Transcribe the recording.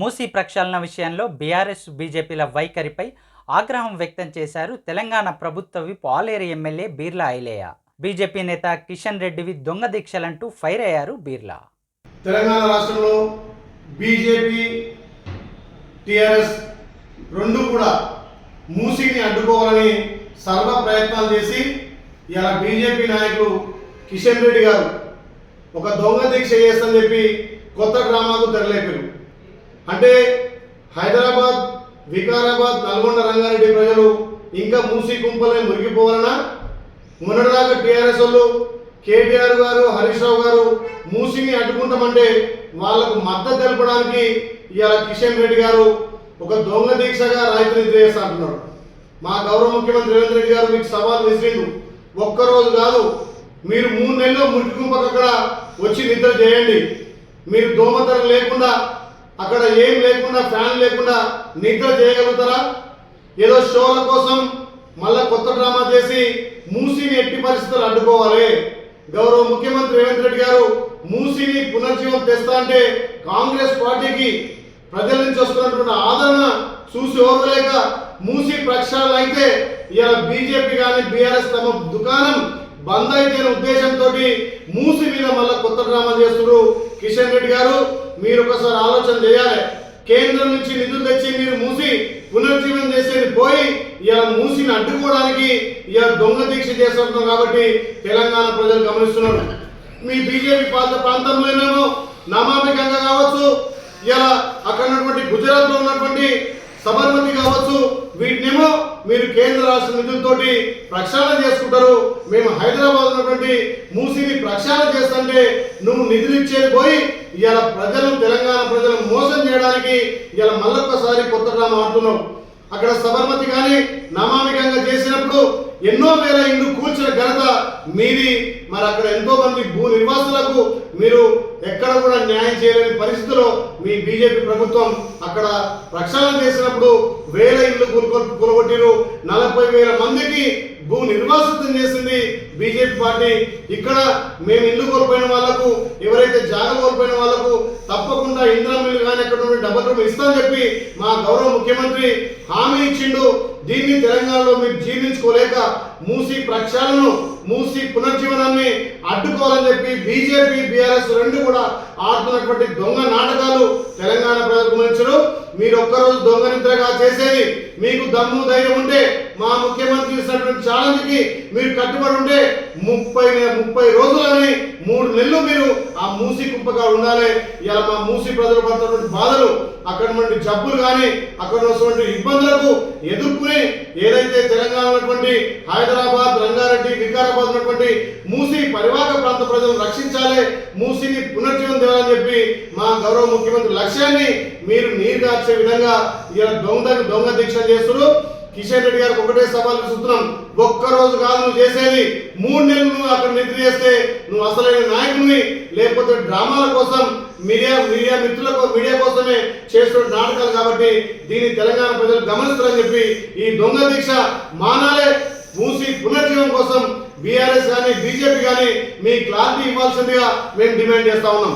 మూసీ ప్రక్షాళన విషయంలో బీఆర్ఎస్ బీజేపీల వైఖరిపై ఆగ్రహం వ్యక్తం చేశారు తెలంగాణ ప్రభుత్వ whip Aleru MLA Birla Ailaiah. BJP నేత కిషన్ రెడ్డివి దొంగ దీక్షలంటూ ఫైర్ అయ్యారు బీర్లా. తెలంగాణ రాష్ట్రంలో బీజేపీ టిఆర్ఎస్ రెండు కూడా మూసీని అడ్డుకోవాలని సర్వ ప్రయత్నాలు చేసి ఇలా బీజేపీ నాయకులు కిషన్ రెడ్డి గారు ఒక దొంగ దీక్ష చేస్తని చెప్పి కొత్త గ్రామాలకు తెరలేపారు. అంటే హైదరాబాద్ వికారాబాద్ నల్గొండ రంగారెడ్డి ప్రజలు ఇంకా మూసీ గుంపలే మురిగిపోవాలనా? మొన్నటిదాకా టీఆర్ఎస్ వాళ్ళు కేటీఆర్ గారు హరీష్ రావు గారు మూసిని అడ్డుకుంటామంటే వాళ్ళకు మద్దతు తెలపడానికి ఇవాళ కిషన్ రెడ్డి గారు ఒక దొంగ దీక్షగా రైతు నిద్ర మా గౌరవ ముఖ్యమంత్రి రేవంత్ రెడ్డి గారు మీకు సవాల్ విసిరిండు. ఒక్కరోజు కాదు మీరు మూడు నెలలు మురికి కుంపకు అక్కడ వచ్చి నిద్ర చేయండి. మీరు దోమతరం లేకుండా అక్కడ ఏం లేకుండా ఫ్యాన్ లేకుండా నిద్ర చేయగలుగుతారా? ఏదో షోల కోసం మళ్ళా కొత్త డ్రామా చేసి మూసీని ఎట్టి పరిస్థితులు అడ్డుకోవాలి. గౌరవ ముఖ్యమంత్రి రేవంత్ రెడ్డి గారు మూసీని పునర్జీవం తెస్తా అంటే కాంగ్రెస్ పార్టీకి ప్రజల నుంచి వస్తున్నటువంటి ఆదరణ చూసి ఓర్వలేక మూసీ ప్రక్షాళన అయితే ఇలా బీజేపీ కానీ బీఆర్ఎస్ తమ దుకాణం బంద్ అయితే ఉద్దేశంతో మూసి మీద మళ్ళీ కొత్త డ్రామా చేస్తున్నారు. కిషన్ రెడ్డి గారు మీరు ఒకసారి ఆలోచన చేయాలి. కేంద్రం నుంచి నిధులు తెచ్చి మీరు మూసి పునర్జీవనం చేసేది పోయి ఇలా మూసిని అడ్డుకోవడానికి ఇలా దొంగ దీక్ష చేస్తున్నాం కాబట్టి తెలంగాణ ప్రజలు గమనిస్తున్నారు. మీ బీజేపీ పాలిత ప్రాంతంలోనేమో నమామి గంగ కావచ్చు ఇలా అక్కడ ఉన్నటువంటి గుజరాత్లో ఉన్నటువంటి సబర్మతి కావచ్చు వీటినేమో మీరు కేంద్ర రాష్ట్ర నిధులతోటి ప్రక్షాళన చేసుకుంటారు. మేము హైదరాబాద్ ఉన్నటువంటి మూసిని ప్రక్షాళన చేస్తుంటే నువ్వు నిధులు ఇచ్చేది పోయి ఇవాళ ప్రజలు తెలంగాణ ప్రజలను మోసం చేయడానికి ఇవాళ మళ్ళొక్కసారి కొత్త డ్రామా ఆడుతున్నావు అక్కడ సబర్మతి కానీ నమామికంగా చేసినప్పుడు ఎన్నో వేల ఇల్లు కూల్చిన ఘనత మీది. మరి అక్కడ ఎంతో మంది భూ నిర్వాసులకు మీరు ఎక్కడ కూడా న్యాయం చేయలేని పరిస్థితిలో మీ బీజేపీ ప్రభుత్వం అక్కడ రక్షణ చేసినప్పుడు వేల ఇల్లు కూలుకొ- కూలగొట్టిరు నలభై వేల మందికి భూ నిర్వాసితం చేసింది బీజేపీ పార్టీ. ఇక్కడ మేము ఇల్లు కోల్పోయిన వాళ్ళకు ఎవరైతే జాగ కోల్పోయిన వాళ్ళకు తప్పకుండా ఇంద్రం మిల్లు కానీ అక్కడ నుండి డబల్ రూమ్ ఇస్తామని చెప్పి మా గౌరవ ముఖ్యమంత్రి హామీ ఇచ్చిండు. దీన్ని తెలంగాణలో మీరు జీర్ణించుకోలేక మూసి ప్రక్షాళనను మూసి పునర్జీవనాన్ని అడ్డుకోవాలని చెప్పి బీజేపీ బీఆర్ఎస్ రెండు కూడా ఆడుతున్నటువంటి దొంగ నాటకాలు తెలంగాణ ప్రజలకు మీరు ఒక్కరోజు దొంగ నిద్రగా చేసేది మీకు దమ్ము ధైర్యం ఉంటే మా ముఖ్యమంత్రి ఇచ్చినటువంటి ఛాలెంజ్కి మీరు కట్టుబడి ఉంటే ముప్పై ముప్పై రోజులని మూడు నెలలు మీరు ఆ మూసి కుప్పగా ఉండాలి. ఇలా మా మూసి ప్రజలు పడుతున్నటువంటి బాధలు అక్కడ నుండి జబ్బులు కానీ అక్కడ ఉన్నటువంటి ఇబ్బందులకు ఎదుర్కొని ఏదైతే తెలంగాణ ఉన్నటువంటి హైదరాబాద్ రంగారెడ్డి వికారాబాద్ ఉన్నటువంటి మూసి పరివాహక ప్రాంత ప్రజలను రక్షించాలి మూసిని పునర్జీవం తేవాలని చెప్పి మా గౌరవ ముఖ్యమంత్రి లక్ష్యాన్ని మీరు నీరు కార్చే విధంగా ఇలా దొంగ దొంగ దీక్ష చేస్తున్నారు. కిషన్ రెడ్డి గారికి ఒకటే సవాల్ చూస్తున్నాం ఒక్క రోజు కాదు నువ్వు చేసేది. మూడు నెలలు నువ్వు అక్కడ నిద్ర చేస్తే నువ్వు అసలైన నాయకుడిని లేకపోతే డ్రామాల కోసం మీడియా మీడియా మిత్రులకు మీడియా కోసమే చేస్తున్న నాటకాలు కాబట్టి దీన్ని తెలంగాణ ప్రజలు గమనిస్తారని చెప్పి ఈ దొంగ దీక్ష మానాలే. మూసి పునర్జీవం కోసం బీఆర్ఎస్ కానీ బీజేపీ కానీ మీ క్లారిటీ ఇవ్వాల్సిందిగా మేము డిమాండ్ చేస్తా ఉన్నాం.